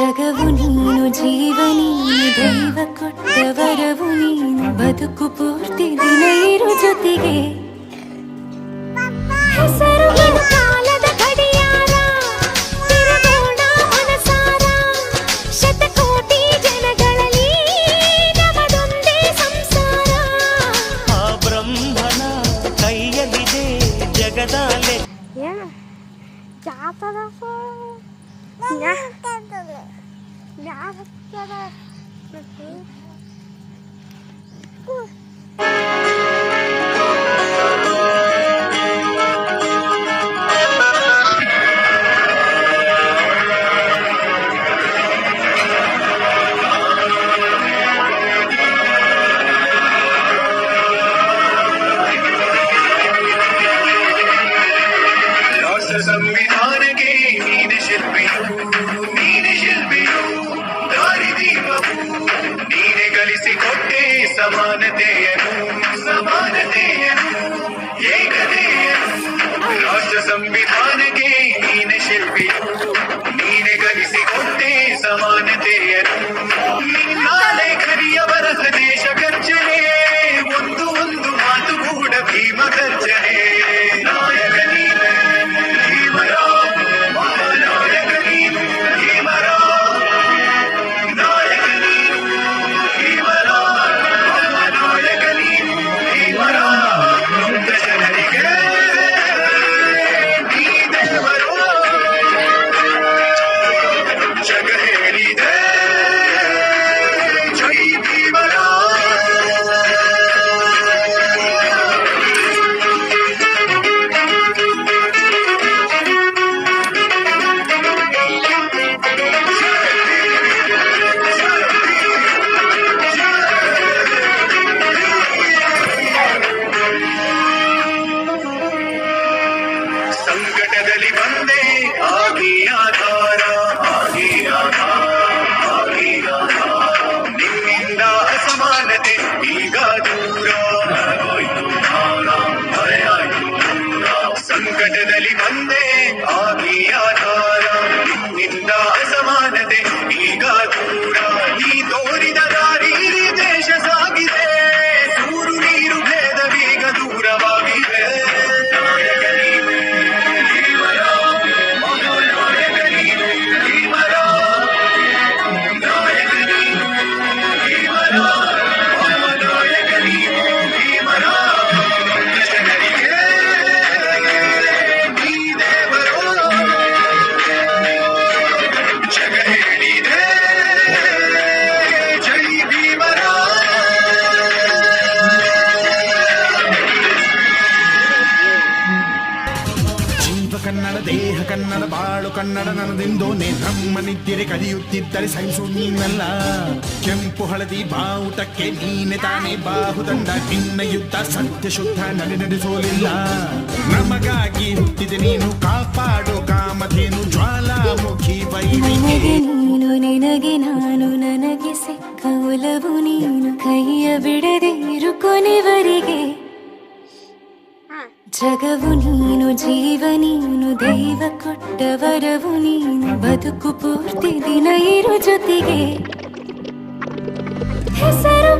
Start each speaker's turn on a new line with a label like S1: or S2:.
S1: ಜಗವು ನೀನು ಜೀವ ನೀನು ದೈವ ಕೊಟ್ಟ ವರವು ನೀನು ಬದುಕು ಪೂರ್ತಿ ದಿನ ಇರು ಜೊತೆಗೆ ಹೆಸರು ಕಾಲದ ಗಡಿಯಾರ ತಿರುಗೋಣ ಮನಸಾರ ಶತಕೋಟಿ ಜನಗಳಲ್ಲಿ ನಮದೊಂದೇ ಸಂಸಾರ
S2: ಆ ಬ್ರಹ್ಮನ ಕೈಯಲ್ಲಿದೆ ಜಗದಾಲೆ
S3: ಏನು Dạ. Dạ.
S4: Dạ. ಸಂವಿಧಾನಕ್ಕೆ ನೀನೆ ಶಿಲ್ಪಿಯು ನೀನೆ ಗಳಿಸಿಕೊಂಡೆ ಸಮಾನತೆಯರು ನಿನ್ನ ಲೇಖನಿಯ ಬರಹ ದೇಶ ಗರ್ಜನೆ. ಒಂದು ಒಂದು ಮಾತು ಕೂಡ ಭೀಮ ಗರ್ಜನೆ.
S5: ಕನ್ನಡ, ದೇಹ ಕನ್ನಡ, ಬಾಳು ಕನ್ನಡ ನನ್ನದೆಂದೋನೆ ನಮ್ಮ ನಿದ್ದಿರೆ ಕಲಿಯುತ್ತಿದ್ದರೆ ಸಹಿಸು ನೀನಲ್ಲ ಕೆಂಪು ಹಳದಿ ಬಾವುಟಕ್ಕೆ ನೀನೆ ತಾನೇ ಬಾಹುದಂಡ. ನಿನ್ನ ಯುದ್ಧ ಸತ್ಯ ಶುದ್ಧ ನಡೆ ನಡೆಸೋಲಿಲ್ಲ. ನಮಗಾಗಿ ಹುಟ್ಟಿದೆ ನೀನು, ಕಾಪಾಡು ಕಾಮಧೇನು, ಜ್ವಾಲಾಮುಖಿ ಮುಖಿ
S1: ನನಗೆ ನೀನು, ನಿನಗೆ ನಾನು, ನನಗೆ ಸಿಕ್ಕ ಒಲವು ನೀನು. ಕೈಯ ಬಿಡದೆ ಇರು ಕೊನೆವರೆಗೆ ಜಗವು ನೀನು ಜೀವ ನೀನು ದೈವ ಕೊಟ್ಟ ವರವು ನೀನು ಬದುಕು ಪೂರ್ತಿ ದಿನ ಇರು ಜೊತೆಗೆ. ಹೆಸರು